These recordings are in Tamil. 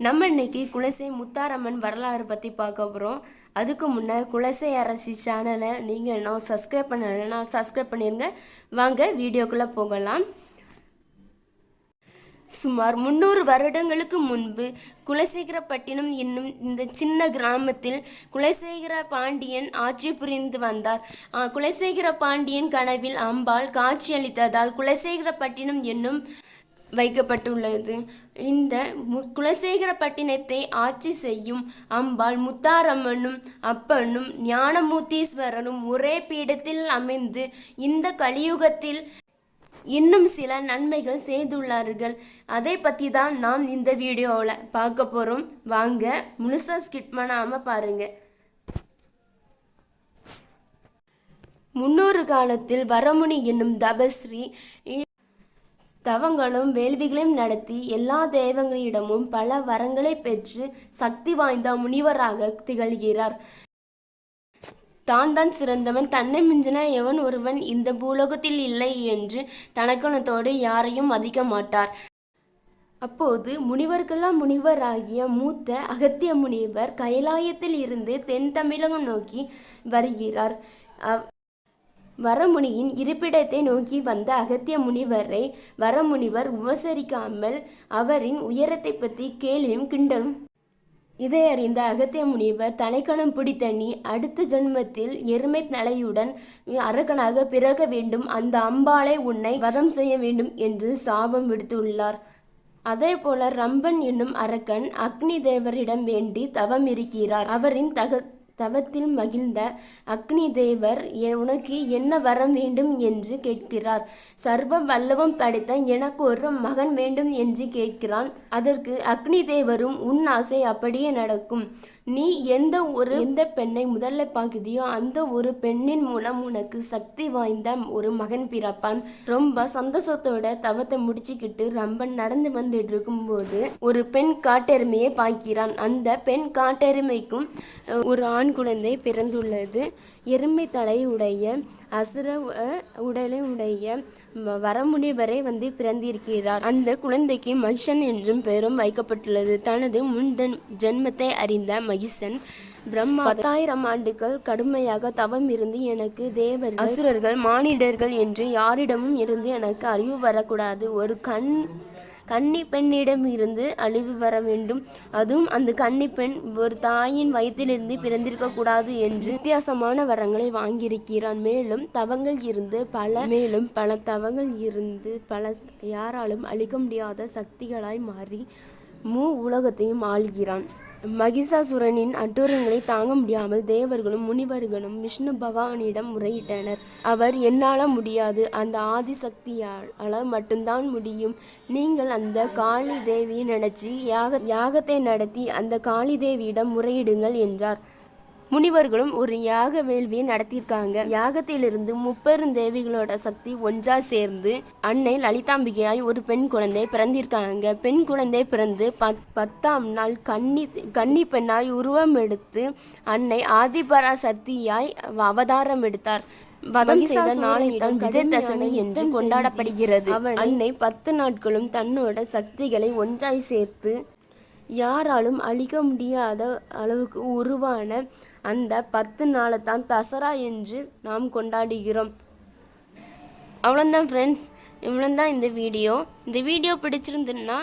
நம்ம இன்னைக்கு குலசை முத்தாரம்மன் வரலாறு பற்றி பார்க்க போகிறோம் அதுக்கு முன்னே குலசை அரசி சேனலை நீங்கள் இன்னும் சப்ஸ்கிரைப் பண்ணலைன்னா சப்ஸ்கிரைப் பண்ணிருங்க. வாங்க வீடியோக்குள்ளே போகலாம். சுமார் முந்நூறு வருடங்களுக்கு முன்பு குலசேகரப்பட்டினம் என்னும் இந்த சின்ன கிராமத்தில் குலசேகர பாண்டியன் ஆட்சி புரிந்து வந்தார். குலசேகர பாண்டியன் கனவில் அம்பாள் காட்சியளித்ததால் குலசேகரப்பட்டினம் என்னும் வைக்கப்பட்டுள்ளது. இந்த மு- குலசேகரப்பட்டினத்தை ஆட்சி செய்யும் அம்பாள் முத்தாரம்மனும் அப்பனும் ஞானமூர்த்தீஸ்வரனும் ஒரே பீடத்தில் அமைந்து இந்த கலியுகத்தில் இன்னும் சில நன்மைகள் செய்துள்ளார்கள். அதை பற்றி தான் நாம் இந்த வீடியோவில் பார்க்க போகிறோம் வாங்க முழுசா ஸ்கிப் பண்ணாமல் பாருங்க. முன்னொரு காலத்தில் வரமுனி என்னும் தபஸ்ரீ தவங்களும் வேள்விகளையும் நடத்தி எல்லா தெய்வங்களிடமும் பல வரங்களை பெற்று சக்தி வாய்ந்த முனிவராக திகழ்கிறார். தான் தான் சிறந்தவன் தன்னை மிஞ்சின எவன் ஒருவன் இந்த பூலோகத்தில் இல்லை என்று தனக்கணத்தோடு யாரையும் மதிக்க மாட்டார். அப்போது முனிவர்களாம் முனிவராகிய மூத்த அகத்திய முனிவர் கைலாயத்தில் இருந்து தென் தமிழகம் நோக்கி வருகிறார். வரமுனியின் இருப்பிடத்தை நோக்கி வந்த அகத்திய முனிவரை வரமுனிவர் உபசரிக்காமல் அவரின் உயரத்தை பற்றி கேலியும் கிண்டலும். இதை அறிந்த அகத்திய முனிவர் தலைக்கணம் பிடித்த நீ அடுத்த ஜென்மத்தில் எருமை தலையுடன் அரக்கனாக பிறக வேண்டும். அந்த அம்பாளை உன்னை வதம் செய்ய வேண்டும் என்று சாபம் விடுத்துள்ளார். அதே போல ரம்பன் என்னும் அரக்கன் அக்னி தேவரிடம் வேண்டி தவம் இருக்கிறார். அவரின் தக தவத்தில் மகிழ்ந்த அக்னி தேவர் உனக்கு என்ன வரம் வேண்டும்? என்று கேட்கிறார். சர்வ வல்லவம் படைத்த எனக்கு ஒரு மகன் வேண்டும் என்று கேட்கிறான். அதற்கு அக்னி தேவரும் உன் ஆசை அப்படியே நடக்கும். நீ எந்த ஒரு எந்த பெண்ணை முதல்ல பார்க்குதியோ அந்த ஒரு பெண்ணின் மூலம் உனக்கு சக்தி வாய்ந்த ஒரு மகன் பிறப்பான். ரொம்ப சந்தோஷத்தோட தவத்தை முடிச்சுக்கிட்டு ரொம்ப நடந்து வந்துட்டு இருக்கும்போது ஒரு பெண் காட்டெருமையை பார்க்கிறான் அந்த பெண் காட்டெருமைக்கும் ஒரு ஆண் குழந்தை பிறந்துள்ளது. எருமை தலை உடைய அசுர உடலை உடைய வரமுனிவரை வந்து பிறந்திருக்கிறார். அந்த குழந்தைக்கு மகிஷன் என்றும் பெயரும் வைக்கப்பட்டுள்ளது. தனது முன் ஜென்மத்தை அறிந்த மகிஷன் பிரம்மா பத்தாயிரம் ஆண்டுகள் கடுமையாக தவம் இருந்து எனக்கு தேவர்கள் அசுரர்கள் மானிடர்கள் என்று யாரிடமும் இருந்து எனக்கு அறிவு வரக்கூடாது. ஒரு கண் கன்னி பெண்ணிடம் இருந்து அழிவு வர வேண்டும். அதுவும் அந்த கன்னி பெண் ஒரு தாயின் வயிற்றிலிருந்து பிறந்திருக்க கூடாது என்று வித்தியாசமான வரங்களை வாங்கியிருக்கிறான். மேலும் தவங்கள் இருந்து பல மேலும் பல தவங்கள் இருந்து பல யாராலும் அழிக்க முடியாத சக்திகளாய் மாறி மூ உலகத்தையும் ஆள்கிறான். மகிஷாசுரனின் அட்டூரங்களை தாங்க முடியாமல் தேவர்களும் முனிவர்களும் விஷ்ணு பகவானிடம் முறையிட்டனர். அவர் என்னால முடியாது. அந்த ஆதிசக்தியால மட்டும்தான் முடியும். நீங்கள் அந்த காளி தேவியை நினைச்சு யாக யாகத்தை நடத்தி அந்த காளி தேவியிடம் முறையிடுங்கள் என்றார். முனிவர்களும் ஒரு யாக வேள்வியை நடத்தியிருக்காங்க. யாகத்திலிருந்து முப்பெரும் தேவிகளோட சக்தி ஒன்றா சேர்ந்து அன்னை லலிதாம்பிகையாய் ஒரு பெண் குழந்தை பிறந்திருக்காங்க. பெண் குழந்தை பிறந்து பத் பத்தாம் நாள் கன்னி கன்னி பெண்ணாய் உருவம் எடுத்து அன்னை ஆதிபரா சக்தியாய் அவதாரம் எடுத்தார். வதம் செய்த நாளை தான் விஜயதசமி என்று கொண்டாடப்படுகிறது. அன்னை பத்து நாட்களும் தன்னோட சக்திகளை ஒன்றாய் சேர்த்து யாராலும் அழிக்க முடியாத அளவுக்கு உருவான அந்த பத்து நாளை தான் தசரா என்று நாம் கொண்டாடுகிறோம். அவ்வளோதான் ஃப்ரெண்ட்ஸ் இவ்வளோதான் இந்த வீடியோ இந்த வீடியோ பிடிச்சிருந்துன்னா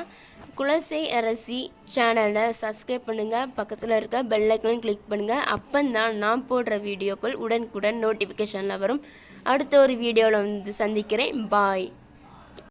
குலசை அரசி சேனலை சப்ஸ்கிரைப் பண்ணுங்கள் பக்கத்தில் இருக்க பெல் கிளிக் பண்ணுங்கள் அப்போ தான் நான் போடுற வீடியோக்கள் உடனுக்குடன் நோட்டிஃபிகேஷனில் வரும். அடுத்த ஒரு வீடியோவில் வந்து சந்திக்கிறேன். பாய்